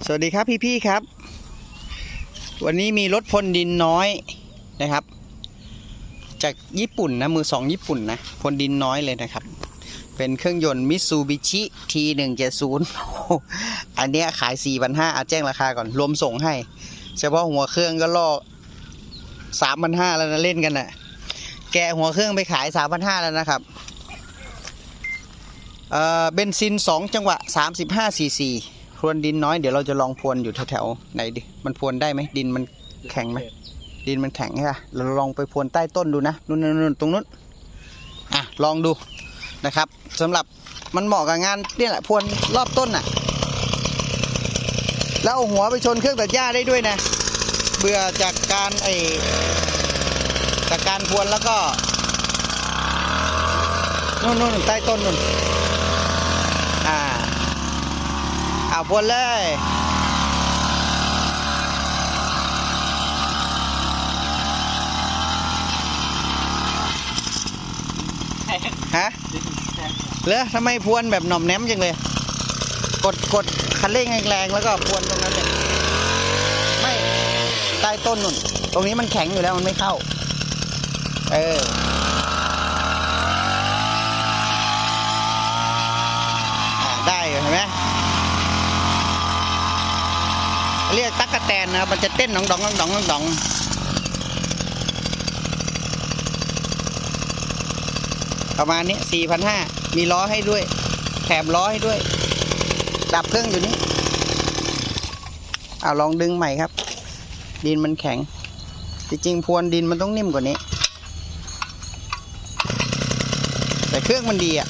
สวัสดีครับพี่ๆครับ วันนี้มีรถพลดินน้อยนะครับ จากญี่ปุ่นนะมือสองญี่ปุ่นนะพลดินน้อยเลยนะครับ เป็นเครื่องยนต์มิซูบิชิ T170 อันเนี้ยขาย4,500อาแจ้งราคาก่อนรวมส่งให้ เฉพาะหัวเครื่องก็ล่อ3,500แล้วนะเล่นกันนะ่ะแกหัวเครื่องไปขาย3,500แล้วนะครับเอ่อเบนซิน2จังหวะ35ซีซี รวนดินน้อยเดี๋ยวเราจะลองพรวนอยู่แถวๆไหนดิมันพรวนได้ไหมดินมันแข็งไหมดินมันแข็งใช่ปะเราลองไปพรวนใต้ต้นดูนะนู่นนู่นตรงนู้นอะลองดูนะครับสำหรับมันเหมาะกับงานเนี่ยแหละพรวนรอบต้นน่ะ แล้วเอาหัวไปชนเครื่องตัดหญ้าได้ด้วยนะ เบื่อจากการไอจากการพรวนแล้วก็นู่นนู่นใต้ต้นนู่นอ่า เอาพวนเลยฮะเลอทำไมพวนแบบหน่อมแนมจังเลย กดกดคันเร่งแรงๆแล้วก็พวนตรงนั้นเลยไม่ใต้ต้นนุ่น ตรงนี้มันแข็งอยู่แล้วมันไม่เข้า เออาได้อยู่เห็นไหม เรียกตั๊กแตนนะครับ มันจะเต้นหนองดองหนองดองหนองดองประมาณนี้4,500มีล้อให้ด้วย แถมล้อให้ด้วย ดับเครื่องอยู่นี่เอาลองดึงใหม่ครับ ดินมันแข็ง จริงๆพวนดินมันต้องนิ่มกว่านี้ แต่เครื่องมันดีอะ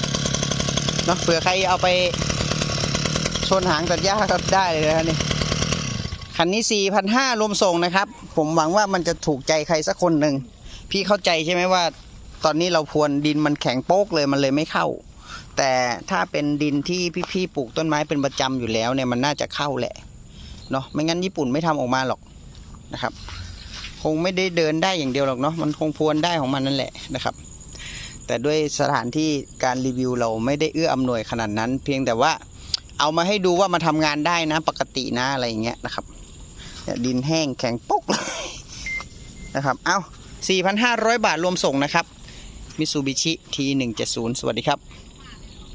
เนาะเผื่อใครเอาไปชนหางตัดหญ้าก็ได้เลยนะนี่ คันนี้4,500รวมส่งนะครับ ผมหวังว่ามันจะถูกใจใครสักคนหนึ่ง พี่เข้าใจใช่ไหมว่า ตอนนี้เราพรวนดินมันแข็งโป๊กเลยมันเลยไม่เข้า แต่ถ้าเป็นดินที่พี่ๆปลูกต้นไม้เป็นประจำอยู่แล้วเนี่ยมันน่าจะเข้าแหละเนาะไม่งั้นญี่ปุ่นไม่ทำออกมาหรอกนะครับ คงไม่ได้เดินได้อย่างเดียวหรอกเนาะมันคงพรวนได้ของมันนั่นแหละนะครับแต่ด้วยสถานที่การรีวิวเราไม่ได้เอื้ออำนวยขนาดนั้น เพียงแต่ว่าเอามาให้ดูว่ามาทำงานได้นะปกตินะอะไรอย่างเงี้ยนะครับ ดินแห้งแข็งปุ๊กเลยนะครับ เอา4,500 บาทรวมส่งนะครับมิ t ซูบิชิ T170 สวัสดีครับ